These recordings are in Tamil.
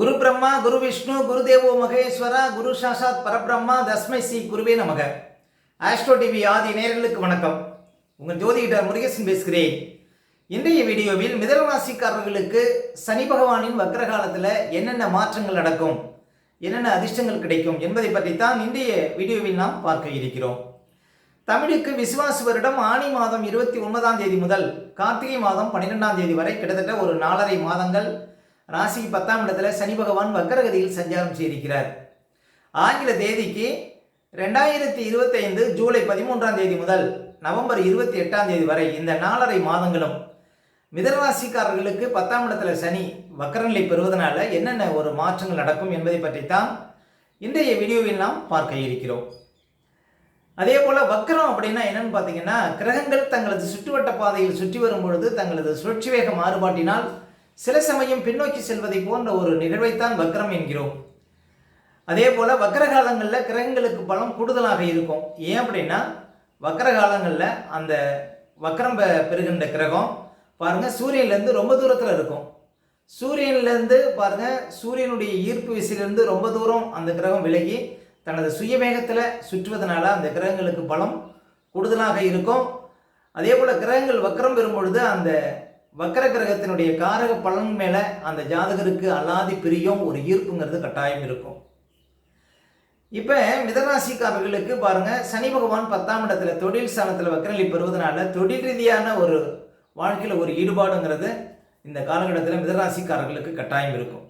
குரு பிரம்மா குரு விஷ்ணு குரு தேவோ மகேஸ்வரா குரு சாஷாத் பரபிரம்மா தஸ்மை ஸ்ரீ குருவே நமக. ஆஸ்ட்ரோ டிவி ஆதி நேர்களுக்கு வணக்கம். உங்கள் ஜோதிடர் முருகேசன் பேசுகிறேன். இன்றைய வீடியோவில் மிதன ராசிக்காரர்களுக்கு சனி பகவானின் வக்ர காலத்தில் என்னென்ன மாற்றங்கள் நடக்கும் என்னென்ன அதிர்ஷ்டங்கள் கிடைக்கும் என்பதை பற்றி தான் இன்றைய வீடியோவில் நாம் பார்க்க இருக்கிறோம். தமிழுக்கு விசுவாசு வருடம் ஆனி மாதம் இருபத்தி ஒன்பதாம் தேதி முதல் கார்த்திகை மாதம் பன்னிரெண்டாம் தேதி வரை கிட்டத்தட்ட ஒரு நாலரை மாதங்கள் ராசி பத்தாம் இடத்துல சனி பகவான் வக்கரகதியில் சஞ்சாரம் செய்திருக்கிறார். ஆங்கில தேதிக்கு ரெண்டாயிரத்தி இருபத்தைந்து ஜூலை பதிமூன்றாம் தேதி முதல் நவம்பர் இருபத்தி எட்டாம் தேதி வரை இந்த நாலரை மாதங்களும் மிதனராசிக்காரர்களுக்கு பத்தாம் இடத்துல சனி வக்கரநிலை பெறுவதனால என்னென்ன ஒரு மாற்றங்கள் நடக்கும் என்பதை பற்றித்தான் இன்றைய வீடியோவில் நாம் பார்க்க இருக்கிறோம். அதே போல் வக்கரம் அப்படின்னா என்னென்னு பார்த்தீங்கன்னா கிரகங்கள் தங்களது சுற்றுவட்ட பாதையில் சுற்றி வரும் பொழுது தங்களது சுழற்சி வேக மாறுபாட்டினால் சில சமயம் பின்னோக்கி செல்வதை போன்ற ஒரு நிகழ்வைத்தான் வக்ரம் என்கிறோம். அதே போல் வக்கர காலங்களில் கிரகங்களுக்கு பலம் கூடுதலாக இருக்கும். ஏன் அப்படின்னா வக்கர காலங்களில் அந்த வக்ரம் பெ- பெறுகின்ற கிரகம் பாருங்கள் சூரியன்லேருந்து ரொம்ப தூரத்தில் இருக்கும். சூரியன்லேருந்து பாருங்கள் சூரியனுடைய ஈர்ப்பு விசையிலேருந்து ரொம்ப தூரம் அந்த கிரகம் விலகி தனது சுய வேகத்தில் சுற்றுவதனால அந்த கிரகங்களுக்கு பலம் கூடுதலாக இருக்கும். அதே போல் கிரகங்கள் வக்கரம் பெறும் பொழுது அந்த வக்கர கிரகத்தினுடைய காரக பலன் மேலே அந்த ஜாதகருக்கு அல்லாதி பிரியம் ஒரு ஈர்ப்புங்கிறது கட்டாயம் இருக்கும். இப்போ மிதராசிக்காரர்களுக்கு பாருங்கள் சனி பகவான் பத்தாம் இடத்துல தொழில் ஸ்தானத்தில் வக்கரநிலை பெறுவதனால தொழில் ரீதியான ஒரு வாழ்க்கையில் ஒரு ஈடுபாடுங்கிறது இந்த காலகட்டத்தில் மிதராசிக்காரர்களுக்கு கட்டாயம் இருக்கும்.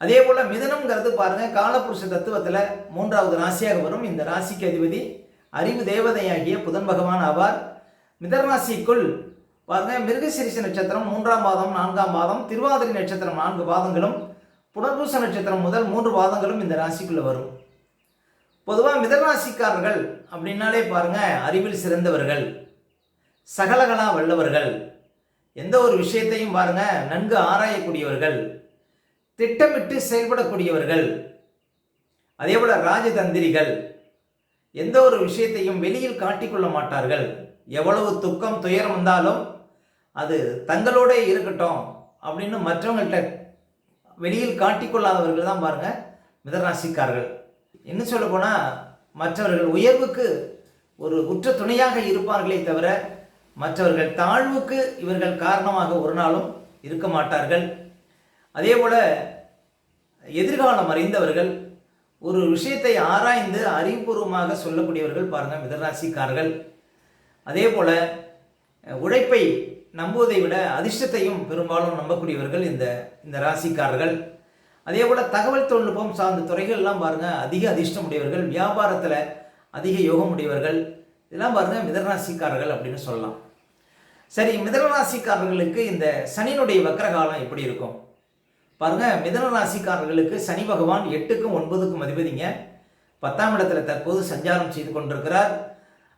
அதே போல் மிதனம்ங்கிறது பாருங்கள் காலபுருஷ தத்துவத்தில் மூன்றாவது ராசியாக வரும். இந்த ராசிக்கு அதிபதி அறிவு தேவதையாகிய புதன் பகவான் ஆவார். மிதராசிக்குள் பாருங்க மிருகசிரிச நட்சத்திரம் மூன்றாம் பாதம் நான்காம் பாதம் திருவாதிரை நட்சத்திரம் நான்கு பாதங்களும் புனர்பூச நட்சத்திரம் முதல் மூன்று பாதங்களும் இந்த ராசிக்குள்ளே வரும். பொதுவாக மிதராசிக்காரர்கள் அப்படின்னாலே பாருங்க அறிவில் சிறந்தவர்கள் சகலகலா வல்லவர்கள். எந்த ஒரு விஷயத்தையும் பாருங்க நன்கு ஆராயக்கூடியவர்கள் திட்டமிட்டு செயல்படக்கூடியவர்கள். அதே போல ராஜதந்திரிகள் எந்த ஒரு விஷயத்தையும் வெளியில் காட்டிக்கொள்ள மாட்டார்கள். எவ்வளவு துக்கம் துயரம் வந்தாலும் அது தங்களோட இருக்கட்டும் அப்படின்னு மற்றவங்கள்ட்ட வெளியில் காட்டிக்கொள்ளாதவர்கள் தான் பாருங்க மிதராசிக்கார்கள் என்ன சொல்ல போனால் மற்றவர்கள் உயர்வுக்கு ஒரு உற்ற துணையாக இருப்பார்களே தவிர மற்றவர்கள் தாழ்வுக்கு இவர்கள் காரணமாக ஒரு நாளும் இருக்க மாட்டார்கள். அதே போல எதிர்காலம் அறிந்தவர்கள் ஒரு விஷயத்தை ஆராய்ந்து அறிவுபூர்வமாக சொல்லக்கூடியவர்கள் பாருங்கள் மிதராசிக்காரர்கள். அதே போல உழைப்பை நம்புவதை விட அதிர்ஷ்டத்தையும் பெரும்பாலும் நம்பக்கூடியவர்கள் இந்த இந்த ராசிக்காரர்கள். அதே போல் தகவல் தொழில்நுட்பம் சார்ந்த துறைகள்லாம் பாருங்க அதிக அதிர்ஷ்டம் உடையவர்கள் வியாபாரத்தில் அதிக யோகம் உடையவர்கள். இதெல்லாம் பாருங்கள் மிதனராசிக்காரர்கள் அப்படின்னு சொல்லலாம். சரி மிதனராசிக்காரர்களுக்கு இந்த சனியினுடைய வக்கரகாலம் எப்படி இருக்கும்? பாருங்க மிதன ராசிக்காரர்களுக்கு சனி பகவான் எட்டுக்கும் ஒன்பதுக்கும் அதிபதிங்க. பத்தாம் இடத்துல தற்போது சஞ்சாரம் செய்து கொண்டிருக்கிறார்.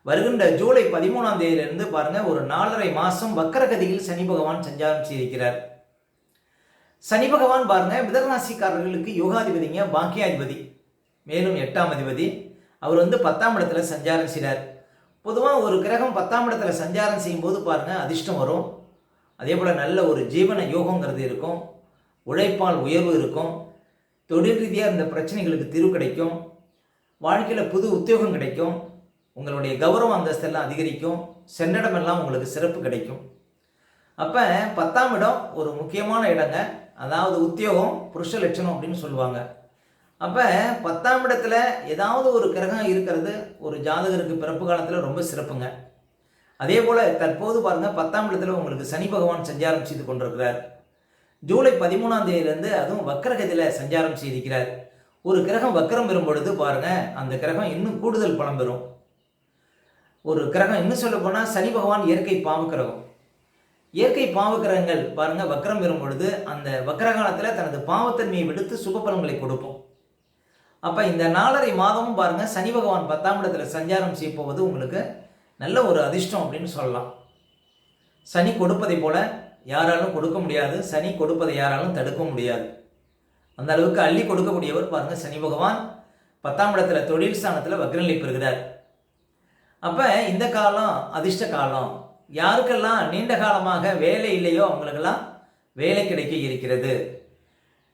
வருகின்ற ஜூலை பதிமூணாம் தேதியிலிருந்து பாருங்க ஒரு நாலரை மாசம் வக்கரகதியில் சனி பகவான் சஞ்சாரம் செய்திருக்கிறார். சனி பகவான் பாருங்க மிதகராசிக்காரர்களுக்கு யோகாதிபதிங்க பாக்கியாதிபதி. மேலும் எட்டாம் அதிபதி. அவர் வந்து பத்தாம் இடத்துல சஞ்சாரம் செய்கிறார் பொதுவாக ஒரு கிரகம் பத்தாம் இடத்துல சஞ்சாரம் செய்யும்போது பாருங்க அதிர்ஷ்டம் வரும். அதே போல் நல்ல ஒரு ஜீவன யோகங்கிறது இருக்கும். உழைப்பால் உயர்வு இருக்கும். தொழில் ரீதியாக இந்த பிரச்சனைகளுக்கு தீர்வு கிடைக்கும். வாழ்க்கையில் புது உத்தியோகம் கிடைக்கும். உங்களுடைய கௌரவ அந்தஸ்தெல்லாம் அதிகரிக்கும். சென்னிடமெல்லாம் உங்களுக்கு சிறப்பு கிடைக்கும். அப்போ பத்தாம் இடம் ஒரு முக்கியமான இடங்க. அதாவது உத்தியோகம் புருஷ லட்சணம் அப்படின்னு சொல்லுவாங்க. அப்போ பத்தாம் இடத்துல ஏதாவது ஒரு கிரகம் இருக்கிறது ஒரு ஜாதகருக்கு பிறப்பு காலத்தில் ரொம்ப சிறப்புங்க. அதே போல் தற்போது பாருங்கள் பத்தாம் இடத்துல உங்களுக்கு சனி பகவான் சஞ்சாரம் செய்து கொண்டிருக்கிறார். ஜூலை பதிமூணாம் தேதியிலேருந்து அதுவும் வக்கரகதியில் சஞ்சாரம் செய்திருக்கிறார். ஒரு கிரகம் வக்கரம் பெறும் பொழுது பாருங்க அந்த கிரகம் இன்னும் கூடுதல் பலம் பெறும். ஒரு கிரகம் இன்னும் சொல்ல போனால் சனி பகவான் இயற்கை பாவக்கிரகம் இயற்கை பாவக்கிரகங்கள் பாருங்க வக்கரம் பெறும் பொழுது அந்த வக்கர காலத்தில் தனது பாவத்தன்மையை விடுத்து சுப பலன்களை கொடுப்போம். அப்போ இந்த நாலரை மாதமும் பாருங்க சனி பகவான் பத்தாம் இடத்துல சஞ்சாரம் செய்ய போவது உங்களுக்கு நல்ல ஒரு அதிர்ஷ்டம் அப்படின்னு சொல்லலாம். சனி கொடுப்பதை போல யாராலும் கொடுக்க முடியாது சனி கொடுப்பதை யாராலும் தடுக்க முடியாது. அந்த அளவுக்கு அள்ளி கொடுக்கக்கூடியவர் பாருங்க சனி பகவான் பத்தாம் இடத்துல தொழில் ஸ்தானத்தில் வக்ரநிலை பெறுகிறார். அப்போ இந்த காலம் அதிர்ஷ்ட காலம். யாருக்கெல்லாம் நீண்ட காலமாக வேலை இல்லையோ அவங்களுக்கெல்லாம் வேலை கிடைக்க இருக்கிறது.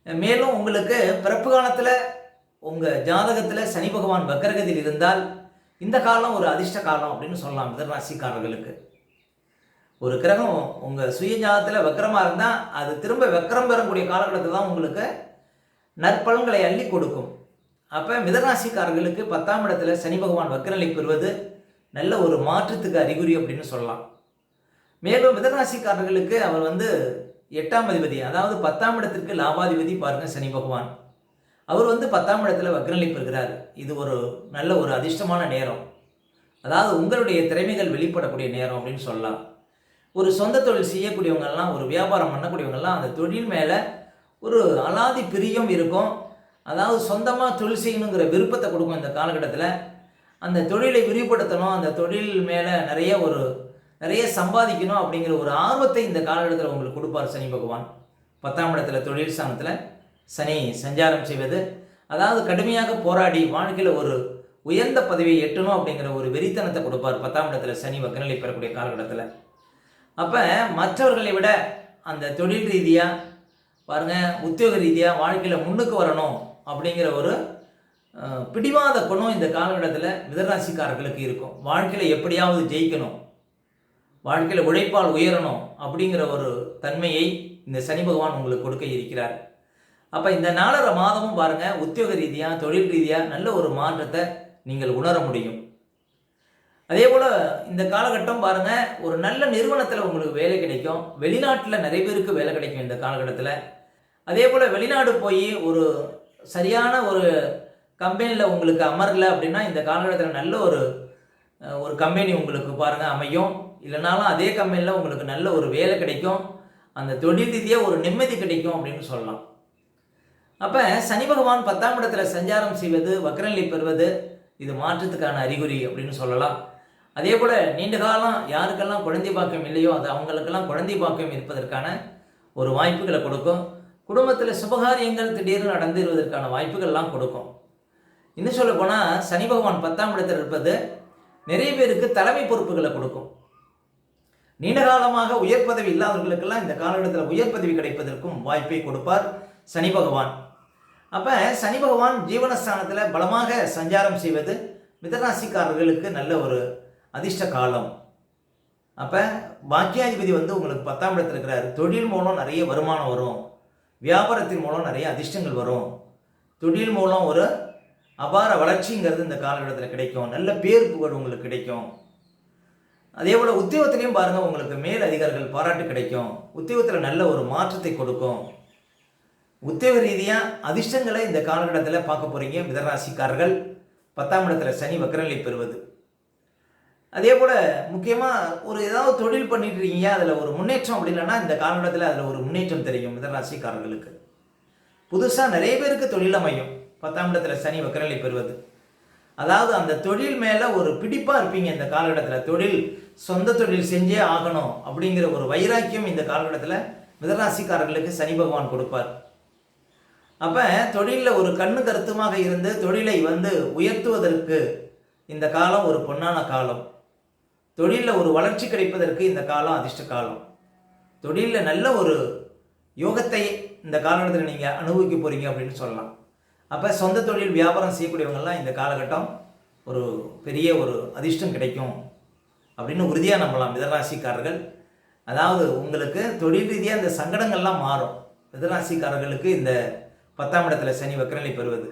மேலும் உங்களுக்கு பிறப்பு காலத்தில் உங்கள் ஜாதகத்தில் சனி பகவான் வக்கரகதியில் இருந்தால் இந்த காலம் ஒரு அதிர்ஷ்ட காலம் அப்படின்னு சொல்லலாம் மிதராசிக்காரர்களுக்கு ஒரு கிரகம் உங்கள் சுய ஜாதகத்தில் வக்கரமாக இருந்தால் அது திரும்ப வக்கரம் பெறக்கூடிய காலகட்டத்தில் தான் உங்களுக்கு நற்பலன்களை அள்ளி கொடுக்கும். அப்போ மிதராசிக்காரர்களுக்கு பத்தாம் இடத்துல சனி பகவான் வக்கரநிலை பெறுவது நல்ல ஒரு மாற்றத்துக்கு அறிகுறி அப்படின்னு சொல்லலாம். மேலும் மிதராசிக்காரர்களுக்கு அவர் வந்து எட்டாம் அதிபதி அதாவது பத்தாம் இடத்திற்கு லாபாதிபதி பாருங்க சனி பகவான். அவர் வந்து பத்தாம் இடத்துல வக்ரநிலை பெறுகிறார் இது ஒரு நல்ல ஒரு அதிர்ஷ்டமான நேரம். அதாவது உங்களுடைய திறமைகள் வெளிப்படக்கூடிய நேரம் அப்படின்னு சொல்லலாம். ஒரு சொந்த தொழில் செய்யக்கூடியவங்கெல்லாம் ஒரு வியாபாரம் பண்ணக்கூடியவங்கெல்லாம் அந்த தொழில் மேலே ஒரு அலாதி பிரியம் இருக்கும். அதாவது சொந்தமாக தொழில் செய்யணுங்கிற விருப்பத்தை கொடுக்கும் இந்த காலகட்டத்தில். அந்த தொழிலை விரிவுபடுத்தணும் அந்த தொழில் மேலே நிறைய ஒரு நிறைய சம்பாதிக்கணும் அப்படிங்கிற ஒரு ஆர்வத்தை இந்த காலகட்டத்தில் உங்களுக்கு கொடுப்பார் சனி பகவான். பத்தாம் இடத்துல தொழில் ஸ்தானத்தில் சனி சஞ்சாரம் செய்வது அதாவது கடுமையாக போராடி வாழ்க்கையில் ஒரு உயர்ந்த பதவியை எட்டணும் அப்படிங்கிற ஒரு வெறித்தனத்தை கொடுப்பார் பத்தாம் இடத்துல சனி வக்கநிலை பெறக்கூடிய காலகட்டத்தில். அப்போ மற்றவர்களை விட அந்த தொழில் ரீதியாக பாருங்கள் உத்தியோக ரீதியாக வாழ்க்கையில் முன்னுக்கு வரணும் அப்படிங்கிற ஒரு பிடிவாத குணம் இந்த காலகட்டத்தில் மிதராசிக்காரர்களுக்கு இருக்கும். வாழ்க்கையில் எப்படியாவது ஜெயிக்கணும். வாழ்க்கையில் உழைப்பால் உயரணும் அப்படிங்கிற ஒரு தன்மையை இந்த சனி பகவான் உங்களுக்கு கொடுக்க இருக்கிறார். அப்போ இந்த நாலரை மாதமும் பாருங்கள் உத்தியோக ரீதியாக தொழில் ரீதியாக நல்ல ஒரு மாற்றத்தை நீங்கள் உணர முடியும். அதே போல் இந்த காலகட்டம் பாருங்கள் ஒரு நல்ல நிறுவனத்தில் உங்களுக்கு வேலை கிடைக்கும். வெளிநாட்டில் நிறைய பேருக்கு வேலை கிடைக்கும் இந்த காலகட்டத்தில். அதே போல் வெளிநாடு போய் ஒரு சரியான ஒரு கம்பெனியில் உங்களுக்கு அமரல அப்படின்னா இந்த காலகட்டத்தில் நல்ல ஒரு ஒரு கம்பெனி உங்களுக்கு பாருங்கள் அமையும். இல்லைனாலும் அதே கம்பெனியில் உங்களுக்கு நல்ல ஒரு வேலை கிடைக்கும். அந்த தொழில் ரீதியாக ஒரு நிம்மதி கிடைக்கும் அப்படின்னு சொல்லலாம். அப்போ சனி பகவான் பத்தாம் இடத்துல சஞ்சாரம் செய்வது வக்ரநிலை பெறுவது இது மாற்றத்துக்கான அறிகுறி அப்படின்னு சொல்லலாம். அதே போல் நீண்ட காலம் யாருக்கெல்லாம் குழந்தை பாக்கியம் இல்லையோ அது அவங்களுக்கெல்லாம் குழந்தை பாக்கியம் இருப்பதற்கான ஒரு வாய்ப்புகளை கொடுக்கும். குடும்பத்தில் சுபகாரியங்கள் திடீர்னு நடந்துருவதற்கான வாய்ப்புகள்லாம் கொடுக்கும். இன்னும் சொல்ல போனால் சனி பகவான் பத்தாம் இடத்தில் இருப்பது நிறைய பேருக்கு தலைமை பொறுப்புகளை கொடுக்கும். நீண்ட காலமாக உயர் பதவி இல்லாதவர்களுக்கெல்லாம் இந்த காலகட்டத்தில் உயர் பதவி கிடைப்பதற்கும் வாய்ப்பை கொடுப்பார் சனி பகவான். அப்போ சனி பகவான் ஜீவனஸ்தானத்தில் பலமாக சஞ்சாரம் செய்வது மிதராசிக்காரர்களுக்கு நல்ல ஒரு அதிர்ஷ்ட காலம். அப்போ பாக்கியாதிபதி வந்து உங்களுக்கு பத்தாம் இடத்துல இருக்கிறார். தொழில் மூலம் நிறைய வருமானம் வரும். வியாபாரத்தின் மூலம் நிறைய அதிர்ஷ்டங்கள் வரும். தொழில் மூலம் ஒரு அபார வளர்ச்சிங்கிறது இந்த காலகட்டத்தில் கிடைக்கும். நல்ல பேர் புகழ் உங்களுக்கு கிடைக்கும். அதே போல் உத்தியோகத்திலையும் பாருங்கள் உங்களுக்கு மேல் அதிகாரிகள் பாராட்டு கிடைக்கும். உத்தியோகத்தில் நல்ல ஒரு மாற்றத்தை கொடுக்கும். உத்தியோக ரீதியாக அதிர்ஷ்டங்களை இந்த காலகட்டத்தில் பார்க்க போகிறீங்க மிதராசிக்காரர்கள் பத்தாம் இடத்துல சனி வக்கரநிலை பெறுவது. அதே போல் முக்கியமாக ஒரு ஏதாவது தொழில் பண்ணிட்டு இருக்கீங்க அதில் ஒரு முன்னேற்றம் அப்படி இல்லைன்னா இந்த காலகட்டத்தில் அதில் ஒரு முன்னேற்றம் தெரியும் மிதராசிக்காரர்களுக்கு. புதுசாக நிறைய பேருக்கு தொழில் அமையும். பத்தாம் இடத்துல சனி வக்கரலை பெறுவது. அதாவது அந்த தொழில் மேலே ஒரு பிடிப்பாக இருப்பீங்க இந்த காலகட்டத்தில். தொழில் சொந்த தொழில் செஞ்சே ஆகணும் அப்படிங்கிற ஒரு வைராக்கியம் இந்த காலகட்டத்தில் மிதராசிக்காரர்களுக்கு சனி பகவான் கொடுப்பார். அப்போ தொழிலில் ஒரு கண்ணு கருத்துமாக இருந்து தொழிலை வந்து உயர்த்துவதற்கு இந்த காலம் ஒரு பொன்னான காலம். தொழிலில் ஒரு வளர்ச்சி கிடைப்பதற்கு இந்த காலம் அதிர்ஷ்ட காலம். தொழிலில் நல்ல ஒரு யோகத்தை இந்த காலகட்டத்தில் நீங்கள் அனுபவிக்க போகிறீங்க அப்படின்னு சொல்லலாம். அப்போ சொந்த தொழில் வியாபாரம் செய்யக்கூடியவங்கெல்லாம் இந்த காலகட்டம் ஒரு பெரிய ஒரு அதிர்ஷ்டம் கிடைக்கும் அப்படின்னு உறுதியாக நம்பலாம் மிதராசிக்காரர்கள் அதாவது உங்களுக்கு தொழில் ரீதியாக இந்த சங்கடங்கள்லாம் மாறும். மிதராசிக்காரர்களுக்கு இந்த பத்தாம் இடத்துல சனி வக்கரநிலை பெறுவது.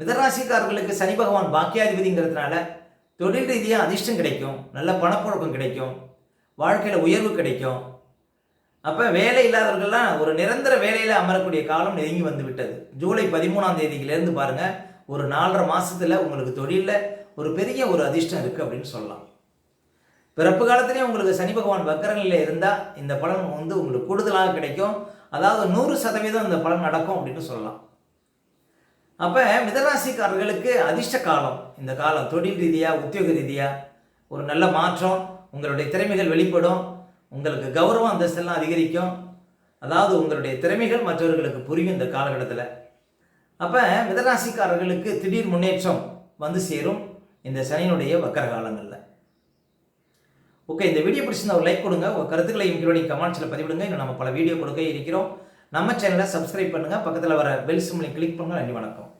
மிதராசிக்காரர்களுக்கு சனி பகவான் பாக்கியாதிபதிங்கிறதுனால தொழில் ரீதியாக அதிர்ஷ்டம் கிடைக்கும். நல்ல பணப்புழக்கம் கிடைக்கும். வாழ்க்கையில் உயர்வு கிடைக்கும். அப்போ வேலை இல்லாதவர்கள்லாம் ஒரு நிரந்தர வேலையில் அமரக்கூடிய காலம் நெருங்கி வந்து விட்டது. ஜூலை பதிமூணாம் தேதியிலேருந்து பாருங்கள் ஒரு நாலரை மாதத்தில் உங்களுக்கு தொழிலில் ஒரு பெரிய ஒரு அதிர்ஷ்டம் இருக்குது அப்படின்னு சொல்லலாம். பிறப்பு காலத்திலேயே உங்களுக்கு சனி பகவான் வக்கரநிலையில் இருந்தால் இந்த பலன் வந்து உங்களுக்கு கூடுதலாக கிடைக்கும். அதாவது நூறு சதவீதம் இந்த பலன் நடக்கும் அப்படின்னு சொல்லலாம். அப்போ மிதராசிக்காரர்களுக்கு அதிர்ஷ்ட காலம் இந்த காலம் தொழில் ரீதியாக உத்தியோக ரீதியாக ஒரு நல்ல மாற்றம் உங்களுடைய திறமைகள் வெளிப்படும். உங்களுக்கு கௌரவம் அந்தஸ்தெல்லாம் அதிகரிக்கும். அதாவது உங்களுடைய திறமைகள் மற்றவர்களுக்கு புரியும் இந்த காலகட்டத்தில். அப்போ மிதராசிக்காரர்களுக்கு திடீர் முன்னேற்றம் வந்து சேரும் இந்த சனியினுடைய வக்கர காலங்களில். ஓகே இந்த வீடியோ பிடிச்சிருந்தா ஒரு லைக் கொடுங்க. உங்கள் கருத்துக்களை எங்களுடைய கமெண்ட்ஸில் பதிவிடுங்க. இன்னும் நம்ம பல வீடியோ கொடுக்க இருக்கிறோம். நம்ம சேனலை சப்ஸ்கிரைப் பண்ணுங்கள் பக்கத்தில் வர பெல் சிம்லை கிளிக் பண்ணுங்கள் நன்றி வணக்கம்.